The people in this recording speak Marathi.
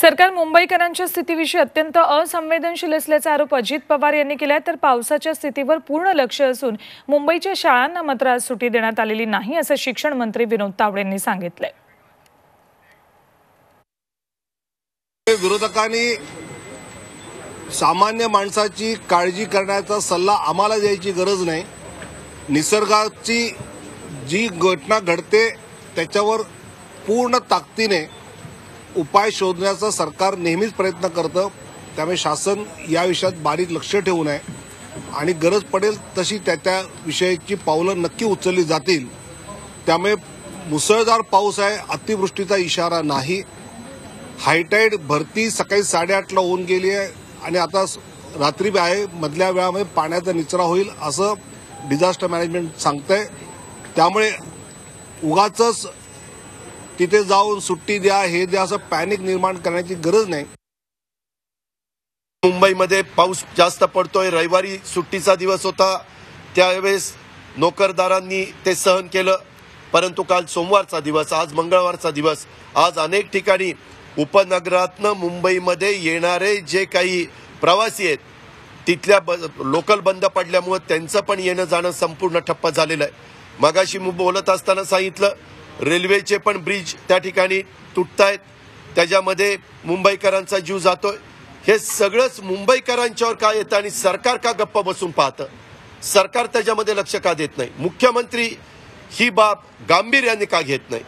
सरकार मुंबईकरांच्या स्थितीविषयी अत्यंत असंवेदनशील असल्याचा आरोप अजित पवार यांनी केला तर पावसाच्या स्थितीवर पूर्ण लक्ष असून मुंबईच्या शाळांना मात्र आज सुटी देण्यात आलेली नाही असं शिक्षण मंत्री विनोद तावडे यांनी सांगितलंय. विरोधकांनी सामान्य माणसाची काळजी करण्याचा सल्ला आम्हाला द्यायची गरज नाही. निसर्गाची जी घटना घडते त्याच्यावर पूर्ण ताकदीने उपाय शोधण्याचा सरकार नेहमीच प्रयत्न करतं. त्यामुळे शासन या विषयात बारीक लक्ष ठेवून आहे आणि गरज पडेल तशी त्या त्या विषयाची पावलं नक्की उचलली जातील. त्यामुळे मुसळधार पाऊस आहे अतिवृष्टीचा इशारा नाही. हायटाईड भरती सकाळी साडेआठला होऊन गेली आहे. आणि आता रात्री बी आहे मधल्या वेळामध्ये पाण्याचा निचरा होईल असं डिझास्टर मॅनेजमेंट सांगतंय. त्यामुळे उगाच तिथे जाऊन सुट्टी द्या हे द्या असं पॅनिक निर्माण करण्याची गरज नाही. मुंबईमध्ये पाऊस जास्त पडतोय. रविवारी सुट्टीचा दिवस होता. त्यावेळेस नोकरदारांनी ते सहन केलं. परंतु काल सोमवारचा दिवस आज मंगळवारचा दिवस. आज अनेक ठिकाणी उपनगरातनं मुंबईमध्ये येणारे जे काही प्रवासी आहेत तिथल्या ब- लोकल बंद पडल्यामुळे त्यांचं पण येणं जाणं संपूर्ण ठप्प झालेलं आहे. मगाशी बोलत असताना सांगितलं रेल्वेचे पण ब्रिज त्या ठिकाणी तुटतायत. त्याच्यामध्ये मुंबईकरांचा जीव जातोय. हे सगळंच मुंबईकरांच्यावर का येतं आणि सरकार का गप्प बसून पाहतं? सरकार त्याच्यामध्ये लक्ष का देत नाही? मुख्यमंत्री ही बाब गांभीर्याने का घेत नाही?